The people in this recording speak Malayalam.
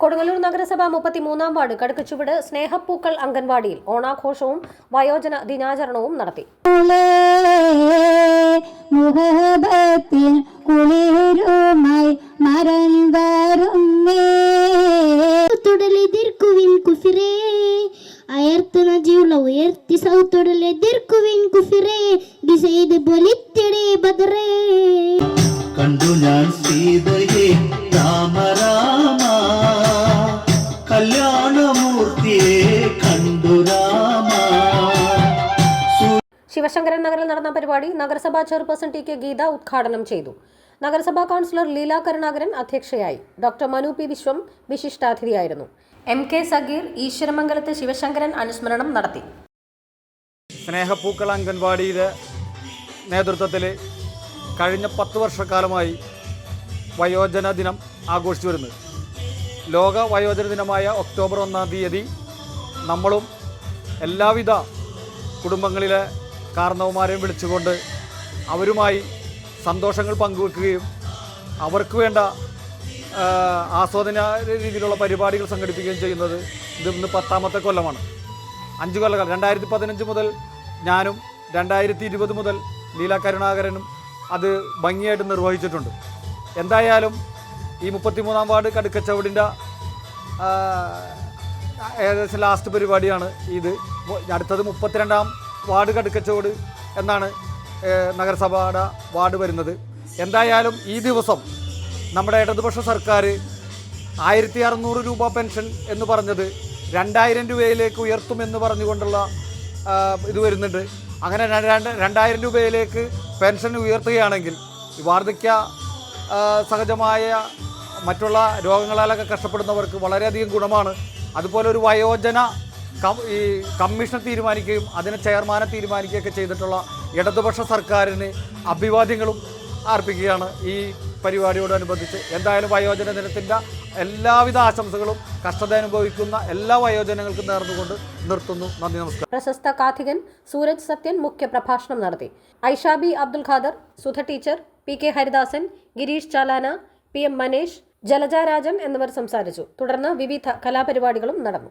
Kodungallur നഗരസഭ മുപ്പത്തിമൂന്നാം വാർഡ് കടുക്കച്ചുവട് സ്നേഹപ്പൂക്കൾ അംഗൻവാടിയിൽ ഓണാഘോഷവും വയോജന ദിനാചരണവും നടത്തി. മുഹബത്തിൽ കുളിരുമായി മരൻ വരുന്നേ. തുടലെതിർക്കുവിൻ കുഫിറേ അയർത്തു ഉയർത്തി ഇത് ചെയ്ത് ബദറേ. കണ്ടു ഞാൻ ശിവശങ്കരൻ നഗറിൽ നടന്ന പരിപാടി നഗരസഭാ ചെയർപേഴ്സൺ ടി കെ ഗീത ഉദ്ഘാടനം ചെയ്തു. നഗരസഭാ കൗൺസിലർ ലീല കരുണാകരൻ അധ്യക്ഷയായി. ഡോക്ടർ മനു പി വിശ്വം വിശിഷ്ടാതിഥിയായിരുന്നു. എം കെ സഗീർ ഈശ്വരമംഗലത്ത് ശിവശങ്കരൻ അനുസ്മരണം നടത്തി. സ്നേഹപ്പൂക്കൾ അംഗൻവാടിയിലെ നേതൃത്വത്തിൽ കഴിഞ്ഞ പത്ത് വർഷക്കാലമായി വയോജന ദിനം ആഘോഷിച്ചു വരുന്നത്. ലോക വയോജന ദിനമായ ഒക്ടോബർ ഒന്നാം തീയതി നമ്മളും എല്ലാവിധ കുടുംബങ്ങളിലെ കാരണവന്മാരെയും വിളിച്ചുകൊണ്ട് അവരുമായി സന്തോഷങ്ങൾ പങ്കുവെക്കുകയും അവർക്ക് വേണ്ട ആസ്വാദന രീതിയിലുള്ള പരിപാടികൾ സംഘടിപ്പിക്കുകയും ചെയ്യുന്നത് ഇത് ഇന്ന് പത്താമത്തെ കൊല്ലമാണ്. അഞ്ച് കൊല്ലക്കാലം രണ്ടായിരത്തി പതിനഞ്ച് മുതൽ ഞാനും രണ്ടായിരത്തി ഇരുപത് മുതൽ ലീല കരുണാകരനും അത് ഭംഗിയായിട്ട് നിർവഹിച്ചിട്ടുണ്ട്. എന്തായാലും ഈ മുപ്പത്തിമൂന്നാം വാർഡ് കടുക്കച്ചവടിന്റെ ഏകദേശം ലാസ്റ്റ് പരിപാടിയാണ് ഇത്. അടുത്തത് മുപ്പത്തിരണ്ടാം വാർഡ് കടുക്കച്ചോട് എന്നാണ് നഗരസഭയുടെ വാർഡ് വരുന്നത്. എന്തായാലും ഈ ദിവസം നമ്മുടെ ഇടതുപക്ഷ സർക്കാർ ആയിരത്തി അറുന്നൂറ് രൂപ പെൻഷൻ എന്ന് പറഞ്ഞത് രണ്ടായിരം രൂപയിലേക്ക് ഉയർത്തുമെന്ന് പറഞ്ഞുകൊണ്ടുള്ള ഇത് വരുന്നുണ്ട്. അങ്ങനെ രണ്ട് രണ്ടായിരം രൂപയിലേക്ക് പെൻഷൻ ഉയർത്തുകയാണെങ്കിൽ വാർദ്ധക്യ സഹജമായ മറ്റുള്ള രോഗങ്ങളാലൊക്കെ കഷ്ടപ്പെടുന്നവർക്ക് വളരെയധികം ഗുണമാണ്. അതുപോലെ ഒരു വയോജന ഈ കമ്മീഷൻ തീരുമാനിക്കുകയും അതിനെ ചെയർമാനെ തീരുമാനിക്കുകയൊക്കെ ചെയ്തിട്ടുള്ള ഇടതുപക്ഷ സർക്കാരിന് അഭിവാദ്യങ്ങളും അർപ്പിക്കുകയാണ് ഈ പരിപാടിയോടനുബന്ധിച്ച്. എന്തായാലും വയോജന ദിനത്തിന്റെ എല്ലാവിധ ആശംസകളും കഷ്ടത അനുഭവിക്കുന്ന എല്ലാ വയോജനങ്ങൾക്കും നേർന്നുകൊണ്ട് നിർത്തുന്നു. നന്ദി നമസ്കാരം. പ്രശസ്ത കാഥികൻ സൂരജ് സത്യൻ മുഖ്യ പ്രഭാഷണം നടത്തി Aishabi Abdul Khader Sudha teacher P K Haridasan Girish Chalana P M Manesh Jalaja Rajan എന്നിവർ സംസാരിച്ചു. തുടർന്ന് വിവിധ കലാപരിപാടികളും നടന്നു.